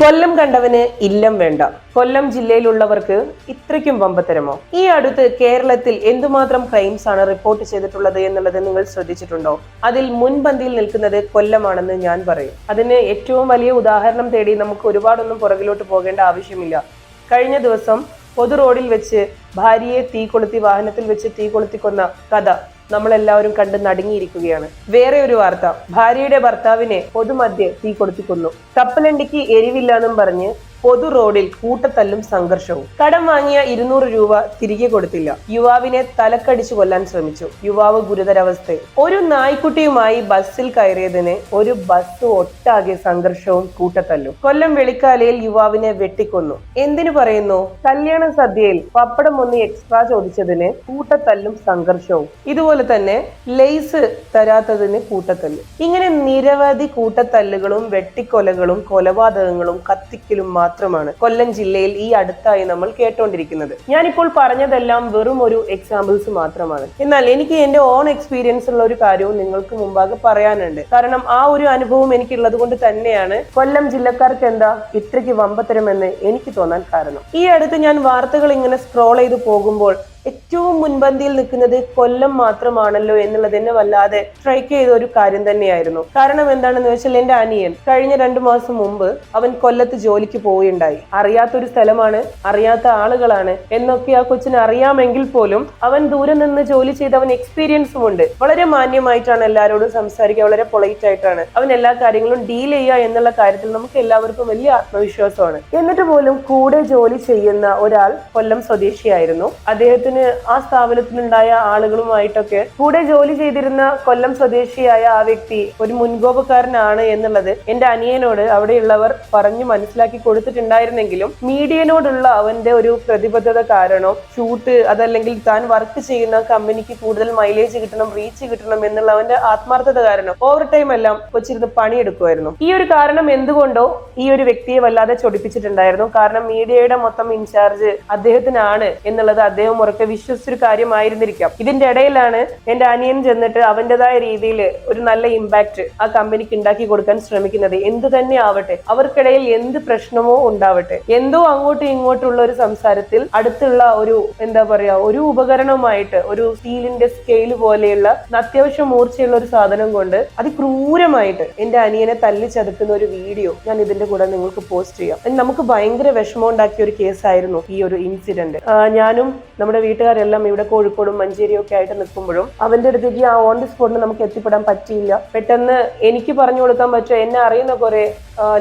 കൊല്ലം കണ്ടവന് ഇല്ലം വേണ്ട. കൊല്ലം ജില്ലയിലുള്ളവർക്ക് ഇത്രയ്ക്കും വമ്പത്തരമോ? ഈ അടുത്ത് കേരളത്തിൽ എന്തുമാത്രം ക്രൈംസ് ആണ് റിപ്പോർട്ട് ചെയ്തിട്ടുള്ളത് എന്നുള്ളത് നിങ്ങൾ ശ്രദ്ധിച്ചിട്ടുണ്ടോ? അതിൽ മുൻപന്തിയിൽ നിൽക്കുന്നത് കൊല്ലമാണെന്ന് ഞാൻ പറയും. അതിന് ഏറ്റവും വലിയ ഉദാഹരണം തേടി നമുക്ക് ഒരുപാടൊന്നും പുറകിലോട്ട് പോകേണ്ട ആവശ്യമില്ല. കഴിഞ്ഞ ദിവസം പൊതു റോഡിൽ വെച്ച് ഭാര്യയെ തീ കൊളുത്തി വാഹനത്തിൽ വെച്ച് തീ കൊളുത്തി കൊന്ന കഥ. നമ്മളെല്ലാവരും കണ്ട് നടുങ്ങിയിരിക്കുകയാണ്. വേറെ ഒരു വാർത്ത. ഭാര്യയുടെ ഭർത്താവിനെ പൊതുമധ്യ തീ കൊന്നു കപ്പലണ്ടിക്ക് എരിവില്ലാന്നും പറഞ്ഞ് പൊതു റോഡിൽ കൂട്ടത്തല്ലും സംഘർഷവും. കടം വാങ്ങിയ ഇരുന്നൂറ് രൂപ തിരികെ കൊടുത്തില്ല. യുവാവിനെ തലക്കടിച്ചു കൊല്ലാൻ ശ്രമിച്ചു. യുവാവ് ഗുരുതരാവസ്ഥയിൽ. ഒരു നായ്ക്കുട്ടിയുമായി ബസ്സിൽ കയറിയതിന് ഒരു ബസ് ഒട്ടാകെ സംഘർഷവും കൂട്ടത്തല്ലും. കൊല്ലം വെളിക്കാലയിൽ യുവാവിനെ വെട്ടിക്കൊന്നു. എന്തിനു പറയുന്നു? കല്യാണ സദ്യയിൽ പപ്പടം ഒന്ന് എക്സ്ട്രാ ചോദിച്ചതിന് കൂട്ടത്തല്ലും സംഘർഷവും. ഇതുപോലെ തന്നെ ലെയ്സ് തരാത്തതിന് കൂട്ടത്തല്ല്. ഇങ്ങനെ നിരവധി കൂട്ടത്തല്ലുകളും വെട്ടിക്കൊലകളും കൊലപാതകങ്ങളും കത്തിക്കലും മാത്രമാണ് കൊല്ലം ജില്ലയിൽ ഈ അടുത്തായി നമ്മൾ കേട്ടോണ്ടിരിക്കുന്നത്. ഞാനിപ്പോൾ പറഞ്ഞതെല്ലാം വെറും ഒരു എക്സാമ്പിൾസ് മാത്രമാണ്. എന്നാൽ എനിക്ക് എന്റെ ഓൺ എക്സ്പീരിയൻസ് ഉള്ള ഒരു കാര്യവും നിങ്ങൾക്ക് മുമ്പാകെ പറയാനുണ്ട്. കാരണം ആ ഒരു അനുഭവം എനിക്കുള്ളത് കൊണ്ട് തന്നെയാണ് കൊല്ലം ജില്ലക്കാർക്ക് എന്താ ഇത്രയ്ക്ക് വമ്പത്തരമെന്ന് എനിക്ക് തോന്നാൻ കാരണം. ഈ അടുത്ത് ഞാൻ വാർത്തകൾ ഇങ്ങനെ സ്ക്രോൾ ചെയ്ത് പോകുമ്പോൾ ഏറ്റവും മുൻപന്തിയിൽ നിൽക്കുന്നത് കൊല്ലം മാത്രമാണല്ലോ എന്നുള്ളത് തന്നെ വല്ലാതെ സ്ട്രൈക്ക് ചെയ്ത ഒരു കാര്യം തന്നെയായിരുന്നു. കാരണം എന്താണെന്ന് വെച്ചാൽ എന്റെ അനിയൻ കഴിഞ്ഞ രണ്ടു മാസം മുമ്പ് അവൻ കൊല്ലത്ത് ജോലിക്ക് പോവുകയുണ്ടായി. അറിയാത്തൊരു സ്ഥലമാണ് അറിയാത്ത ആളുകളാണ് എന്നൊക്കെ ആ കൊച്ചിന് അറിയാമെങ്കിൽ പോലും അവൻ ദൂരെ നിന്ന് ജോലി ചെയ്ത് അവൻ എക്സ്പീരിയൻസും ഉണ്ട്. വളരെ മാന്യമായിട്ടാണ് എല്ലാവരോടും സംസാരിക്കുക വളരെ പൊളൈറ്റ് ആയിട്ടാണ്. അവൻ എല്ലാ കാര്യങ്ങളും ഡീൽ ചെയ്യുക എന്നുള്ള കാര്യത്തിൽ നമുക്ക് എല്ലാവർക്കും വലിയ ആത്മവിശ്വാസമാണ്. എന്നിട്ട് പോലും കൂടെ ജോലി ചെയ്യുന്ന ഒരാൾ കൊല്ലം സ്വദേശിയായിരുന്നു. അദ്ദേഹത്തിന് ആ സ്ഥാപനത്തിലുണ്ടായ ആളുകളുമായിട്ടൊക്കെ കൂടെ ജോലി ചെയ്തിരുന്ന കൊല്ലം സ്വദേശിയായ ആ വ്യക്തി ഒരു മുൻകോപക്കാരനാണ് എന്നുള്ളത് എന്റെ അനിയനോട് അവിടെയുള്ളവർ പറഞ്ഞു മനസ്സിലാക്കി കൊടുത്തിട്ടുണ്ടായിരുന്നെങ്കിലും മീഡിയനോടുള്ള അവന്റെ ഒരു പ്രതിബദ്ധത കാരണം ഷൂട്ട് അതല്ലെങ്കിൽ താൻ വർക്ക് ചെയ്യുന്ന കമ്പനിക്ക് കൂടുതൽ മൈലേജ് കിട്ടണം റീച്ച് കിട്ടണം എന്നുള്ള അവന്റെ ആത്മാർത്ഥത കാരണം ഓവർ ടൈം എല്ലാം കൊച്ചിരുന്ന് പണിയെടുക്കുമായിരുന്നു. ഈ ഒരു കാരണം എന്തുകൊണ്ടോ ഈ ഒരു വ്യക്തിയെ വല്ലാതെ ചൊടിപ്പിച്ചിട്ടുണ്ടായിരുന്നു. കാരണം മീഡിയയുടെ മൊത്തം ഇൻചാർജ് അദ്ദേഹത്തിനാണ് എന്നുള്ളത് അദ്ദേഹം ഉറക്കെ വിശ്വസിച്ചൊരു കാര്യമായിരുന്നിരിക്കാം. ഇതിന്റെ ഇടയിലാണ് എന്റെ അനിയൻ ചെന്നിട്ട് അവന്റേതായ രീതിയിൽ ഒരു നല്ല ഇമ്പാക്ട് ആ കമ്പനിക്ക് ഉണ്ടാക്കി കൊടുക്കാൻ ശ്രമിക്കുന്നത്. എന്ത് തന്നെ ആവട്ടെ അവർക്കിടയിൽ എന്ത് പ്രശ്നമോ ഉണ്ടാവട്ടെ എന്തോ അങ്ങോട്ടും ഇങ്ങോട്ടുള്ള ഒരു സംസാരത്തിൽ അടുത്തുള്ള ഒരു എന്താ പറയാ ഒരു ഉപകരണമായിട്ട് ഒരു സ്റ്റീലിന്റെ സ്കെയിൽ പോലെയുള്ള അത്യാവശ്യം മൂർച്ചയുള്ള ഒരു സാധനം കൊണ്ട് അതിക്രൂരമായിട്ട് എന്റെ അനിയനെ തല്ലി ചതുക്കുന്ന ഒരു വീഡിയോ ഞാൻ ഇതിന്റെ കൂടെ നിങ്ങൾക്ക് പോസ്റ്റ് ചെയ്യാം. നമുക്ക് ഭയങ്കര വിഷമം ഉണ്ടാക്കിയ ഒരു കേസായിരുന്നു ഈ ഒരു ഇൻസിഡന്റ് ഞാനും നമ്മുടെ വീട്ടുകാരെല്ലാം ഇവിടെ കോഴിക്കോടും മഞ്ചേരിയും ഒക്കെ ആയിട്ട് നിൽക്കുമ്പോഴും അവന്റെ അടുത്തേക്ക് ആ ഓൺ ദി സ്പോട്ടിൽ നമുക്ക് എത്തിപ്പെടാൻ പറ്റിയില്ല. പെട്ടെന്ന് എനിക്ക് പറഞ്ഞു കൊടുക്കാൻ പറ്റുമോ? എന്നെ അറിയുന്ന കുറെ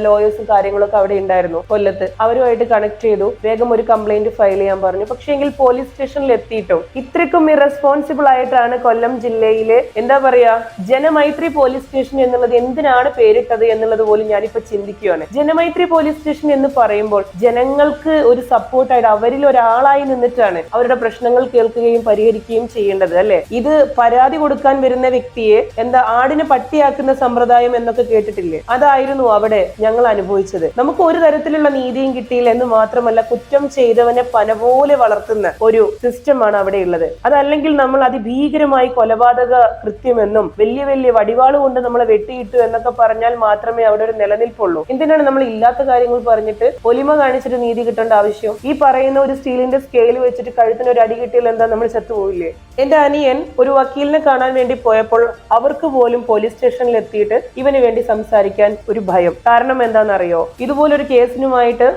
ലോയേഴ്സും കാര്യങ്ങളൊക്കെ അവിടെ ഉണ്ടായിരുന്നു കൊല്ലത്ത്. അവരുമായിട്ട് കണക്ട് ചെയ്തു. വേഗം ഒരു കംപ്ലൈന്റ് ഫയൽ ചെയ്യാൻ പറഞ്ഞു. പക്ഷേ എങ്കിൽ പോലീസ് സ്റ്റേഷനിൽ എത്തിയിട്ടും ഇത്രയ്ക്കും ഇറസ്പോൺസിബിൾ ആയിട്ടാണ് കൊല്ലം ജില്ലയിലെ എന്താ പറയാ ജനമൈത്രി പോലീസ് സ്റ്റേഷൻ എന്നുള്ളത് എന്തിനാണ് പേരിട്ടത് എന്നുള്ളത് പോലും ഞാനിപ്പോ ചിന്തിക്കുകയാണ് ജനമൈത്രി പോലീസ് സ്റ്റേഷൻ എന്ന് പറയുമ്പോൾ ജനങ്ങൾക്ക് ഒരു സപ്പോർട്ടായിട്ട് അവരിൽ ഒരാളായി നിന്നിട്ടാണ് അവരുടെ പ്രശ്നങ്ങൾ കേൾക്കുകയും പരിഹരിക്കുകയും ചെയ്യേണ്ടത് അല്ലെ? ഇത് പരാതി കൊടുക്കാൻ വരുന്ന വ്യക്തിയെ എന്താ ആടിനെ പട്ടിയാക്കുന്ന സമ്പ്രദായം എന്നൊക്കെ കേട്ടിട്ടില്ലേ? അതായിരുന്നു അവിടെ ഞങ്ങൾ അനുഭവിച്ചത്. നമുക്ക് ഒരു തരത്തിലുള്ള നീതിയും കിട്ടിയില്ല എന്ന് മാത്രമല്ല കുറ്റം ചെയ്തവനെ പല പോലെ വളർത്തുന്ന ഒരു സിസ്റ്റമാണ് അവിടെ ഉള്ളത് അതല്ലെങ്കിൽ നമ്മൾ അതിഭീകരമായി കൊലപാതക കൃത്യമെന്നും വലിയ വലിയ വടിവാൾ കൊണ്ട് നമ്മളെ വെട്ടിയിട്ടു എന്നൊക്കെ പറഞ്ഞാൽ മാത്രമേ അവിടെ ഒരു നിലനിൽപ്പുള്ളൂ. എന്തിനാണ് നമ്മൾ ഇല്ലാത്ത കാര്യങ്ങൾ പറഞ്ഞിട്ട് ഒലിമ കാണിച്ചിട്ട് നീതി കിട്ടേണ്ട ആവശ്യം? ഈ പറയുന്ന ഒരു സ്റ്റീലിന്റെ സ്കെയിൽ വെച്ചിട്ട് കഴുത്തിന് ഒരു അടി കിട്ടിയാൽ എന്താ നമ്മൾ ചത്തുപോയില്ലേ എന്റെ അനിയൻ ഒരു വക്കീലിനെ കാണാൻ വേണ്ടി പോയപ്പോൾ അവർക്ക് പോലും പോലീസ് സ്റ്റേഷനിൽ എത്തിയിട്ട് ഇവന് വേണ്ടി സംസാരിക്കാൻ ഒരു ഭയം. കാരണം എന്താണെന്നറിയോ? ഇതുപോലൊരു കേസിനുമായിട്ട്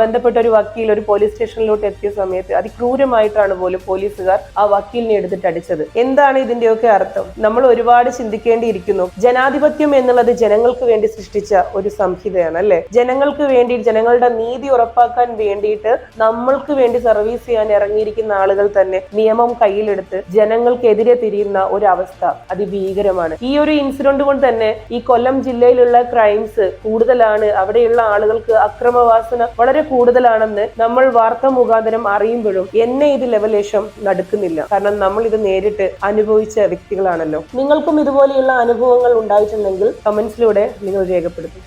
ബന്ധപ്പെട്ട ഒരു വക്കീൽ ഒരു പോലീസ് സ്റ്റേഷനിലോട്ട് എത്തിയ സമയത്ത് അതിക്രൂരമായിട്ടാണ് പോലും പോലീസുകാർ ആ വക്കീലിനെ എടുത്തിട്ട് അടിച്ചത്. എന്താണ് ഇതിന്റെയൊക്കെ അർത്ഥം? നമ്മൾ ഒരുപാട് ചിന്തിക്കേണ്ടിയിരിക്കുന്നു. ജനാധിപത്യം എന്നുള്ളത് ജനങ്ങൾക്ക് വേണ്ടി സൃഷ്ടിച്ച ഒരു സംഹിതയാണ് അല്ലെ? ജനങ്ങൾക്ക് വേണ്ടി ജനങ്ങളുടെ നീതി ഉറപ്പാക്കാൻ വേണ്ടിയിട്ട് നമ്മൾക്ക് വേണ്ടി സർവീസ് ചെയ്യാൻ ഇറങ്ങിയിരിക്കുന്ന ആളുകൾ തന്നെ നിയമം കയ്യിലെടുത്ത് ജനങ്ങൾക്കെതിരെ തിരിയുന്ന ഒരു അവസ്ഥ അതിഭീകരമാണ്. ഈ ഒരു ഇൻസിഡന്റ് കൊണ്ട് തന്നെ ഈ കൊല്ലം ജില്ലയിലുള്ള ക്രൈംസ് കൂടുതലാണ്. അവിടെയുള്ള ആളുകൾക്ക് അക്രമവാസന വളരെ കൂടുതലാണെന്ന് നമ്മൾ വാർത്ത മുഖാന്തരം അറിയുമ്പോഴും എന്നെ ഇത് ലെവലേശം നടക്കുന്നില്ല. കാരണം നമ്മൾ ഇത് നേരിട്ട് അനുഭവിച്ച വ്യക്തികളാണല്ലോ. നിങ്ങൾക്കും ഇതുപോലെയുള്ള അനുഭവങ്ങൾ ഉണ്ടായിട്ടുണ്ടെങ്കിൽ കമന്റ്സിലൂടെ നിങ്ങൾ രേഖപ്പെടുത്തും